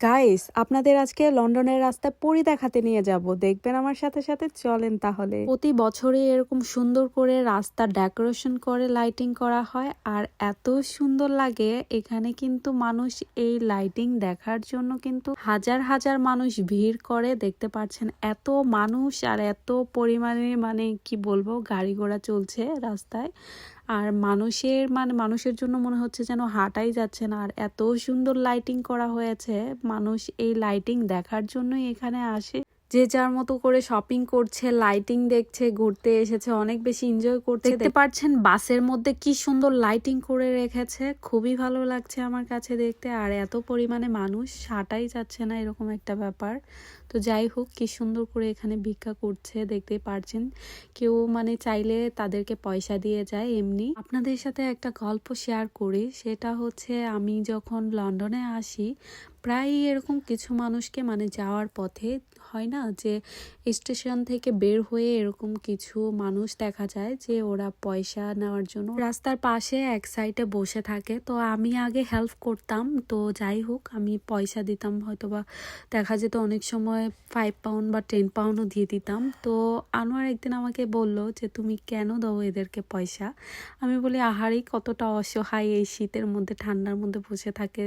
Guys আপনাদের আজকে লন্ডনের রাস্তায় পরি দেখাতে নিয়ে যাব। দেখবেন আমার সাথে সাথে চলেন তাহলে। প্রতি বছরে এরকম সুন্দর করে রাস্তা ডেকোরেশন করে লাইটিং করা হয় আর এত সুন্দর লাগে, এখানে কিন্তু মানুষ এই লাইটিং দেখার জন্য কিন্তু হাজার হাজার মানুষ ভিড় করে। দেখতে পাচ্ছেন এত মানুষ আর এত পরিমাণে মানে কি বলব, গাড়ি ঘোড়া চলছে রাস্তায়। আর মানুষের মানে মানুষের জন্য মনে হচ্ছে যেন হাঁটাই যাচ্ছে না। আর এত সুন্দর লাইটিং করা হয়েছে। মানুষ এই লাইটিং দেখার জন্যই এখানে আসে। যে যার মতো করে শপিং করছে লাইটিং দেখছে, ঘুরতে এসেছে, অনেক বেশি এনজয় করছে। দেখতে পাচ্ছেন বাসের মধ্যে কি সুন্দর লাইটিং করে রেখেছে, খুবই ভালো লাগছে আমার কাছে দেখতে। আর এত পরিমাণে মানুষ, হাঁটাই যাচ্ছে না এরকম একটা ব্যাপার। তো যাই হোক, কি সুন্দর করে এখানে ভিক্ষা করছে, দেখতে পারছেন। কেউ মানে চাইলে তাদেরকে পয়সা দিয়ে যায় এমনি। আপনাদের সাথে একটা গল্প শেয়ার করি, সেটা হচ্ছে আমি যখন লন্ডনে আসি প্রায় এরকম কিছু মানুষকে মানে যাওয়ার পথে হয় না যে স্টেশন থেকে বের হয়ে এরকম কিছু মানুষ দেখা যায় যে ওরা পয়সা নেওয়ার জন্য রাস্তার পাশে এক সাইডে বসে থাকে। তো আমি আগে হেল্প করতাম। তো যাই হোক, আমি পয়সা দিতাম হয়তো বা দেখা যেত অনেক সময় ফাইভ পাউন্ড বা টেন পাউন্ডও দিয়ে দিতাম। তো আনোয়ার একদিন আমাকে বলল যে, তুমি কেন দাও এদেরকে পয়সা? আমি বলি, আহারি, কতটা অসহায় এই শীতের মধ্যে, ঠান্ডার মধ্যে বসে থাকে।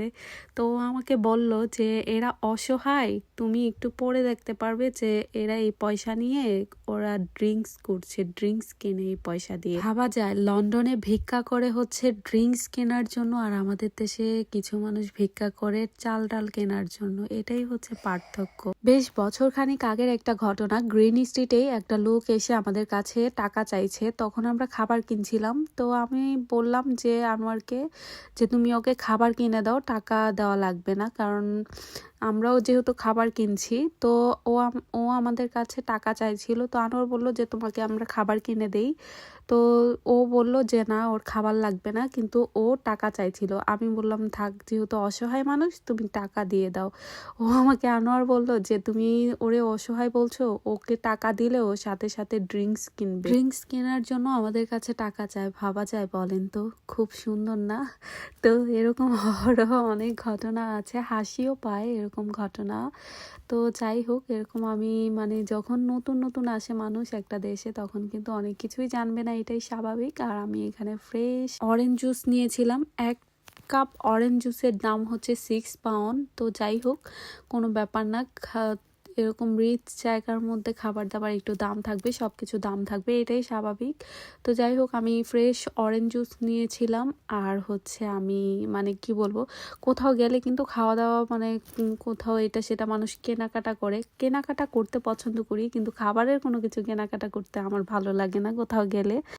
তো আমাকে বলল যে, এরা অসহায়, তুমি একটু পরে দেখতে পারবে। যে এরা এই পয়সা নিয়ে ওরা ড্রিঙ্কস করছে, ড্রিঙ্কস কিনে এই পয়সা দিয়ে। ভাবা যায়, লন্ডনে ভিক্ষা করে হচ্ছে ড্রিঙ্কস কেনার জন্য আর আমাদের দেশে কিছু মানুষ ভিক্ষা করে চাল ডাল কেনার জন্য। এটাই হচ্ছে পার্থক্য। বেশ বছর খানিক আগের একটা ঘটনা, গ্রিন স্ট্রিটে একটা লোক এসে আমাদের কাছে টাকা চাইছে। তখন আমরা খাবার কিনছিলাম। তো আমি বললাম যে আনোয়ারকে যে তুমি ওকে খাবার কিনে দাও, টাকা দেওয়া লাগবে না। কারণ আমরাও যেহেতু খাবার কিনছি, তো ও ও আমাদের কাছে টাকা চাইছিল, তো আনোয়ার বলল যে তোমাকে আমরা খাবার কিনে দেই। তো ও বলল যে না, ওর খাবার লাগবে না, কিন্তু ও টাকা চাইছিল। আমি বললাম, থাক, যেহেতু অসহায় মানুষ, তুমি টাকা দিয়ে দাও। ও আমাকে, আনোয়ার বলল যে, তুমি ওরে অসহায় বলছো, ওকে টাকা দিলে ও সাথে সাথে ড্রিঙ্কস কিনবে। ড্রিঙ্কস কেনার জন্য আমাদের কাছে টাকা চায়, ভাবা যায় বলেন তো, খুব সুন্দর না? তো এরকম অনেক ঘটনা আছে, হাসিও পায় এরকম। ঘটনা। তো যাই হোক এরকম আমি মানে যখন নতুন নতুন আসে মানুষ একটা দেশে, তখন কিন্তু অনেক কিছুই জানবে না, এটাই স্বাভাবিক। আর আমি এখানে ফ্রেশ অরেঞ্জ জুস নিয়েছিলাম। এক কাপ অরেঞ্জ জুসের দাম হচ্ছে সিক্স পাউন্ড তো যাই হোক কোনো ব্যাপার না এরকম রিচ জায়গার মধ্যে খাবার দাবার একটু দাম থাকবে সব কিছু দাম থাকবে, এটাই স্বাভাবিক। তো যাই হোক, আমি ফ্রেশ অরেঞ্জ জুস নিয়েছিলাম আর হচ্ছে আমি মানে কি বলব, কোথাও গেলে কিন্তু খাওয়া দাওয়া মানে কোথাও এটা সেটা মানুষ কেনাকাটা করে। কেনাকাটা করতে পছন্দ করি, কিন্তু খাবারের কোনো কিছু কেনাকাটা করতে আমার ভালো লাগে না কোথাও গেলে।